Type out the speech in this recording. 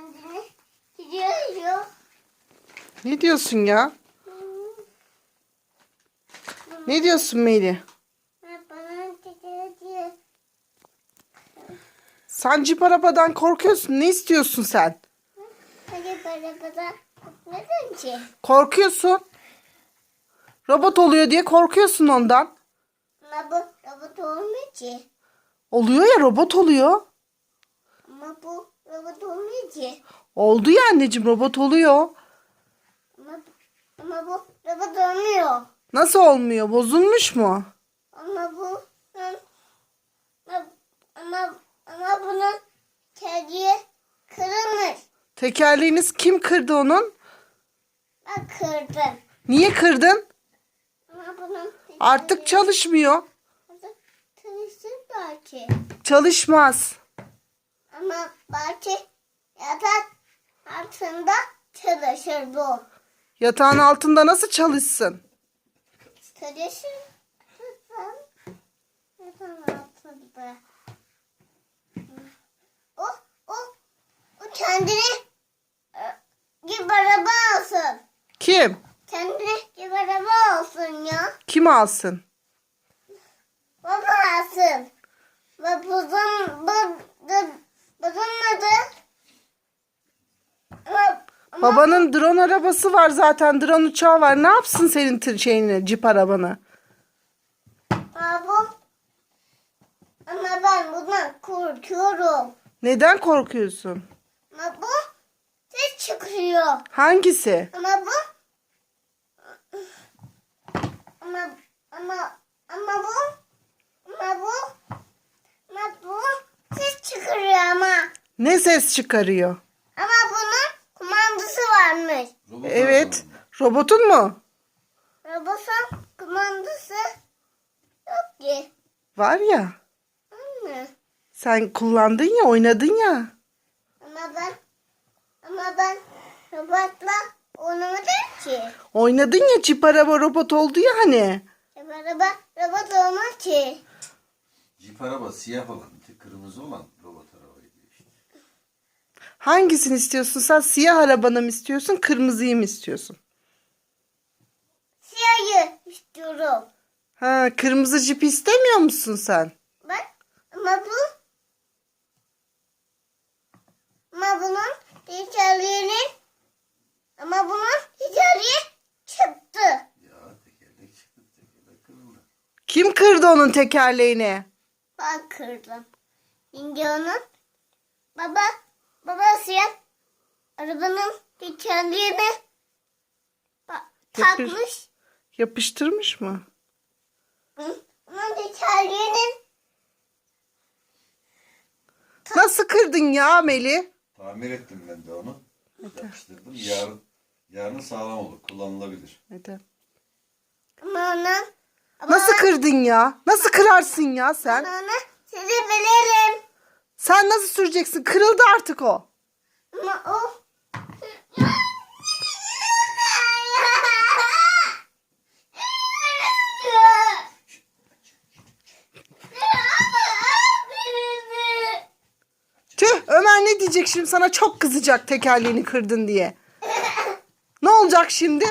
kendini gidiyor. Ne diyorsun ya? Ne diyorsun Melih? Bana gidiyor. Sen cip arabadan korkuyorsun. Ne istiyorsun sen? Hadi bana bana. Neden ki? Korkuyorsun. Robot oluyor diye korkuyorsun ondan. Bu robot olmuyor ki. Oluyor ya robot oluyor. Ama bu robot olmuyor ki. Oldu ya anneciğim robot oluyor. Ama, ama bu robot olmuyor. Nasıl olmuyor? Bozulmuş mu? Ama bu ama, ama, ama bunun kediye kırılmış. Tekerleğiniz kim kırdı onun? Ben kırdım. Niye kırdın? Ama bunun Artık çalışmıyor. Çalışır belki. Çalışmaz. Ama belki yatak altında çalışır bu. Yatağın altında nasıl çalışsın? Çalışır. Yatağın altında. O, o, o kendini e, gibi araba alsın. Kim? Kendine gibi araba olsun ya. Kim alsın? Baba alsın. Ve buzun, bu, bu, buzun adı. Ama, ama Babanın drone arabası var zaten. Drone uçağı var. Ne yapsın senin tır şeyini, cip arabanı? bu. Ama ben bundan korkuyorum. Neden korkuyorsun? Ama bu ses çıkıyor. Hangisi? Ama bu. Ama, ama, ama bu. Ama bu. Ama bu ses çıkarıyor ama. Ne ses çıkarıyor? Ama bunun kumandası varmış. Robot Evet. Robotun mu? Robotun kumandası yok ki. Var ya. Anne. Sen kullandın ya, oynadın ya. Ama ben ama ben robotla oynamadım ki. Oynadın ya cip araba robot oldu ya hani. Araba robot olmaz ki. Jeep araba siyah olan, kırmızı olan. Hangisini istiyorsun sen? Siyah arabanı mı istiyorsun, kırmızıyı mı istiyorsun? Siyahı istiyorum. Ha, kırmızı cipi istemiyor musun sen? Bak ama bu ama bunun tekerleğinin ama bunun tekerleği çıktı. Ya tekerlek çıktı, tekerlek kırıldı. Kim kırdı onun tekerleğini? Ben kırdım. Şimdi onun baba baba siyah arabanın tekerleğini ba- Yapış- takmış. Yapıştırmış mı? Hı, Onun tekerleğinin Nasıl kırdın ya Meli? Tamir ettim ben de onu. Yapıştırdım. Yarın yarın sağlam olur, kullanılabilir. Neden? ama Nasıl kırdın ya? Nasıl kırarsın ya sen? onu sizi bilirim. Sen nasıl süreceksin? Kırıldı artık o. Ama o Tüh Ömer ne diyecek şimdi sana çok kızacak tekerleğini kırdın diye. Ne olacak şimdi?